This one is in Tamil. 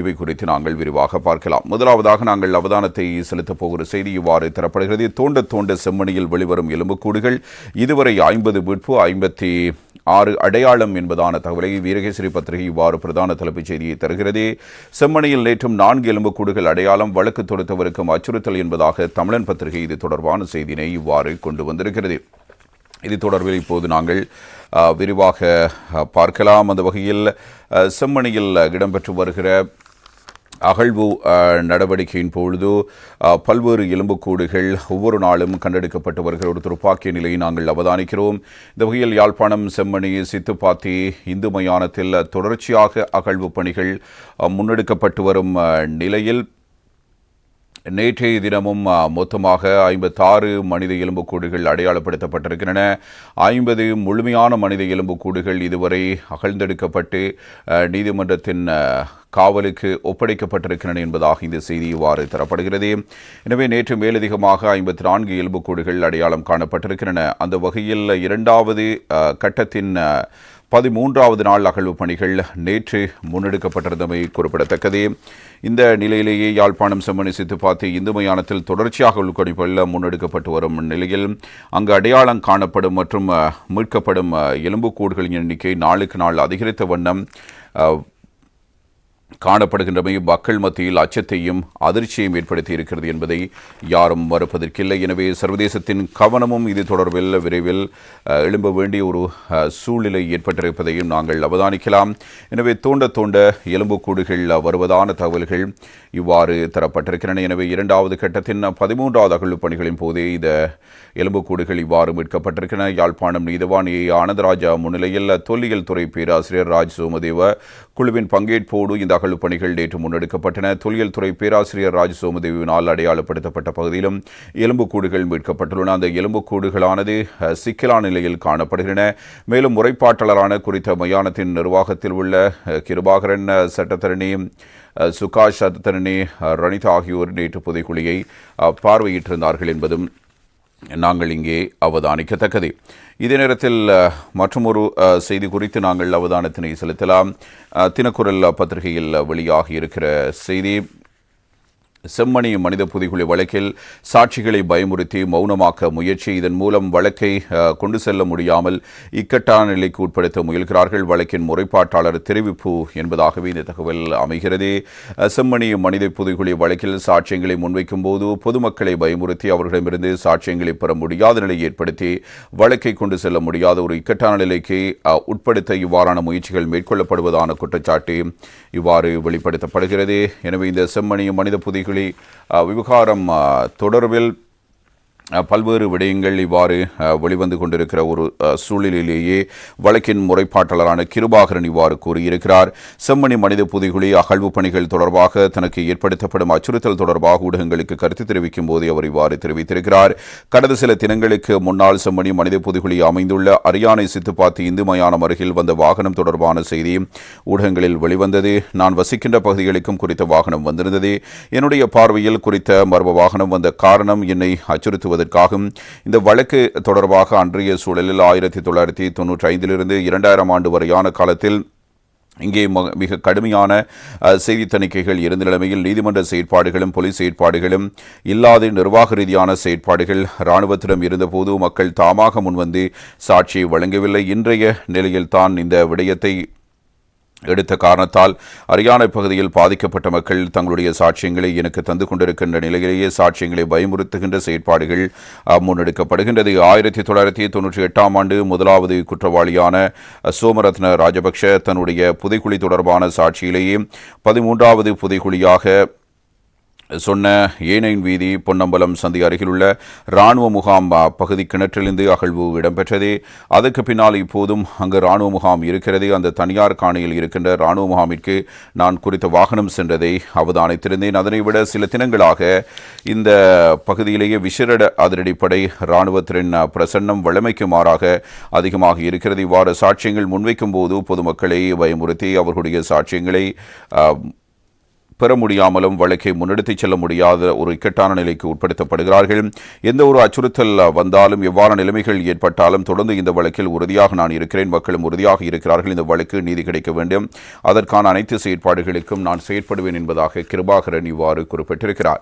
இவை குறித்து நாங்கள் விரிவாக பார்க்கலாம். முதலாவதாக நாங்கள் அவதானத்தை செலுத்தப் போகிற செய்தி இவ்வாறு தரப்படுகிறது. தோண்ட தோண்ட செம்மணியில் வெளிவரும் எலும்புக்கூடுகள் இதுவரை ஐம்பது மீட்பு ஐம்பத்தி ஆறு அடையாளம் என்பதான தகவலை வீரகேசரி பத்திரிகை இவ்வாறு பிரதான தலைப்புச் செய்தியை தருகிறது. செம்மணியில் நேற்றும் நான்கு எலும்புக்கூடுகள் அடையாளம் வழக்கு தொடுத்தவருக்கும் அச்சுறுத்தல் என்பதாக தமிழன் பத்திரிகை இது தொடர்பான செய்தியினை இவ்வாறு கொண்டு வந்திருக்கிறது. இது தொடர்பில் இப்போது நாங்கள் விரிவாக பார்க்கலாம். அந்த வகையில் செம்மணியில் இடம்பெற்று வருகிற அகழ்வு நடவடிக்கையின் பொழுது பல்வேறு எலும்புக்கூடுகள் ஒவ்வொரு நாளும் கண்டெடுக்கப்பட்டு வருகிற ஒரு துப்பாக்கிய நிலையை நாங்கள் அவதானிக்கிறோம். இந்த வகையில் யாழ்ப்பாணம் செம்மணி சித்துப்பாத்தி இந்து மயானத்தில் தொடர்ச்சியாக அகழ்வு பணிகள் முன்னெடுக்கப்பட்டு வரும் நிலையில் நேற்றைய தினமும் மொத்தமாக ஐம்பத்தாறு மனித எலும்புக்கூடுகள் அடையாளப்படுத்தப்பட்டிருக்கின்றன. ஐம்பது முழுமையான மனித எலும்புக்கூடுகள் இதுவரை அகழ்ந்தெடுக்கப்பட்டு நீதிமன்றத்தின் காவலுக்கு ஒப்படைக்கப்பட்டிருக்கின்றன என்பதாக இந்த செய்தி இவ்வாறு தரப்படுகிறது. எனவே நேற்று மேலதிகமாக ஐம்பத்தி நான்கு எலும்புக்கூடுகள் அடையாளம் காணப்பட்டிருக்கின்றன. அந்த வகையில் இரண்டாவது கட்டத்தின் பதிமூன்றாவது நாள் அகழ்வு பணிகள் நேற்று முன்னெடுக்கப்பட்டிருந்தமை குறிப்பிடத்தக்கது. இந்த நிலையிலேயே யாழ்ப்பாணம் செம்மணி சித்துப்பாத்தி இந்து மயானத்தில் தொடர்ச்சியாக உள்கணிப்புகள் முன்னெடுக்கப்பட்டு வரும் நிலையில் அங்கு அடையாளம் காணப்படும் மற்றும் மீட்கப்படும் எலும்புக்கூடுகளின் எண்ணிக்கை நாளுக்கு நாள் அதிகரித்த வண்ணம் காணப்படுகின்றமை மக்கள் மத்தியில் அச்சத்தையும் அதிர்ச்சியையும் ஏற்படுத்தி இருக்கிறது என்பதை யாரும் மறுப்பதற்கில்லை. எனவே சர்வதேசத்தின் கவனமும் இது தொடர்பில் விரைவில் எழும்ப வேண்டிய ஒரு சூழ்நிலை ஏற்பட்டிருப்பதையும் நாங்கள் அவதானிக்கலாம். எனவே தோண்ட தோண்ட எலும்புக்கூடுகள் வருவதான தகவல்கள் இவ்வாறு தரப்பட்டிருக்கின்றன. எனவே இரண்டாவது கட்டத்தின் பதிமூன்றாவது அகழ்வு பணிகளின் போதே இந்த எலும்புக்கூடுகள் இவ்வாறு மீட்கப்பட்டிருக்கின்றன. யாழ்ப்பாணம் நீதவான் ஏ ஆனந்தராஜா முன்னிலையில் தொல்லியல் துறை பேராசிரியர் ராஜ் சோமதேவ குழுவின் பங்கேற்போடு இந்த அகழ்வு பணிகள் நேற்று முன்னெடுக்கப்பட்டன. தொல்லியல் துறை பேராசிரியர் ராஜ் சோமதேவினால் அடையாளப்படுத்தப்பட்ட பகுதியிலும் எலும்புக்கூடுகள் மீட்கப்பட்டுள்ளன. அந்த எலும்புக்கூடுகளானது சிக்கலான நிலையில் காணப்படுகின்றன. மேலும் முறைப்பாட்டாளரான குறித்த மயானத்தின் நிர்வாகத்தில் உள்ள கிருபாகரன் சட்டத்தரணி சுகாஷ் சட்டத்தரணி ரணிதா ஆகியோர் நேற்று புதைக்குழியை பார்வையிட்டிருந்தார்கள் என்பதும் நாங்கள் இங்கே அவதானிக்கத்தக்கது. இதே நேரத்தில் மற்றொரு மற்றுமொரு செய்தி குறித்து நாங்கள் அவதானத்தினை செலுத்தலாம். தினக்குரல் பத்திரிகையில் வெளியாகி இருக்கிற செய்தி செம்மணி மனித புதைகுழி வழக்கில் சாட்சிகளை பயமுறுத்தி மௌனமாக்க முயற்சி. இதன் மூலம் வழக்கை கொண்டு செல்ல முடியாமல் இக்கட்டான நிலைக்கு உட்படுத்த முயல்கிறார்கள். வழக்கின் முறைப்பாட்டாளர் தெரிவிப்பு என்பதாகவே இந்த தகவல் அமைகிறது. செம்மணி மனித புதைகுழி வழக்கில் சாட்சியங்களை முன்வைக்கும் போது பொதுமக்களை பயமுறுத்தி அவர்களிடமிருந்து சாட்சியங்களை பெற முடியாத நிலையை ஏற்படுத்தி வழக்கை கொண்டு செல்ல முடியாத ஒரு இக்கட்டான நிலைக்கு உட்படுத்த இவ்வாறான முயற்சிகள் மேற்கொள்ளப்படுவதான குற்றச்சாட்டு இவ்வாறு வெளிப்படுத்தப்படுகிறது. எனவே இந்த செம்மணி மனித புதைகுழி அஹ், விவகாரம் தொடர்பில் பல்வேறு விடயங்கள் இவ்வாறு வெளிவந்து கொண்டிருக்கிற ஒரு சூழலிலேயே வழக்கின் முறைப்பாட்டாளரான கிருபாகரன் இவ்வாறு கூறியிருக்கிறார். செம்மணி மனித புதைகுழி அகழ்வு பணிகள் தொடர்பாக தனக்கு ஏற்படுத்தப்படும் அச்சுறுத்தல் தொடர்பாக ஊடகங்களுக்கு கருத்து தெரிவிக்கும் போது அவர் இவ்வாறு தெரிவித்திருக்கிறார். கடந்த சில தினங்களுக்கு முன்னால் செம்மணி மனித புதைகுழி அமைந்துள்ள அரியானை சித்துப்பாத்தி இந்து மயானம் அருகில் வந்த வாகனம் தொடர்பான செய்தி ஊடகங்களில் வெளிவந்தது. நான் வசிக்கின்ற பகுதிகளுக்கும் குறித்த வாகனம் வந்திருந்தது. என்னுடைய பார்வையில் குறித்த மர்ம வாகனம் வந்த காரணம் என்னை அச்சுறுத்துவதற்காகும் இந்த வழக்கு தொடர்பாக அன்றைய சூழலில் ஆயிரத்தி தொள்ளாயிரத்தி தொன்னூற்றி ஐந்திலிருந்து இரண்டாயிரம் ஆண்டு வரையான காலத்தில் இங்கே மிக கடுமையான செய்தி தணிக்கைகள் இருந்த நிலைமையில் நீதிமன்ற செயற்பாடுகளும் போலீஸ் செயற்பாடுகளும் இல்லாத நிர்வாக ரீதியான செயற்பாடுகள் இராணுவத்திடம் இருந்தபோது மக்கள் தாமாக முன்வந்து சாட்சியை வழங்கவில்லை. இன்றைய நிலையில் தான் இந்த விடயத்தை எடுத்த காரணத்தால் அரியானை பகுதியில் பாதிக்கப்பட்ட மக்கள் தங்களுடைய சாட்சியங்களை எனக்கு தந்து கொண்டிருக்கின்ற நிலையிலேயே சாட்சியங்களை பயமுறுத்துகின்ற செயற்பாடுகள் முன்னெடுக்கப்படுகின்றது. ஆயிரத்தி தொள்ளாயிரத்தி தொன்னூற்றி எட்டாம் ஆண்டு முதலாவது குற்றவாளியான சோமரத்ன ராஜபக்ஷ தன்னுடைய புதைக்குழி தொடர்பான சாட்சியிலேயே பதிமூன்றாவது புதைக்குழியாக சொன்ன ஏனையின் வீதி பொன்னம்பலம் சந்தி அருகிலுள்ள இராணுவ முகாம் பகுதி கிணற்றிலிருந்து அகழ்வு இடம்பெற்றது. அதற்கு பின்னால் இப்போதும் அங்கு இராணுவ முகாம் இருக்கிறது. அந்த தனியார் காணியில் இருக்கின்ற இராணுவ முகாமிற்கு நான் குறித்த வாகனம் சென்றதை அவதானித்திருந்தேன். அதனை விட சில தினங்களாக இந்த பகுதியிலேயே விசிரட அதிரடிப்படை இராணுவத்தின் பிரசன்னம் வளமைக்கு மாறாக அதிகமாக இருக்கிறது. இவ்வாறு சாட்சியங்கள் முன்வைக்கும் போது பொதுமக்களை பயமுறுத்தி அவர்களுடைய சாட்சியங்களை பெற முடியாமலும் வழக்கை முன்னெடுத்துச் செல்ல முடியாத ஒரு இக்கட்டான நிலைக்கு உட்படுத்தப்படுகிறார்கள். எந்த ஒரு அச்சுறுத்தல் வந்தாலும் எவ்வாறு நிலைமைகள் ஏற்பட்டாலும் தொடர்ந்து இந்த வழக்கில் உறுதியாக நான் இருக்கிறேன் மக்களும் உறுதியாக இருக்கிறார்கள் இந்த வழக்கு நீதி கிடைக்க வேண்டும். அதற்கான அனைத்து செயற்பாடுகளுக்கும் நான் செயற்படுவேன் என்பதாக கிருபாகரன் இவ்வாறு குறிப்பிட்டிருக்கிறார்.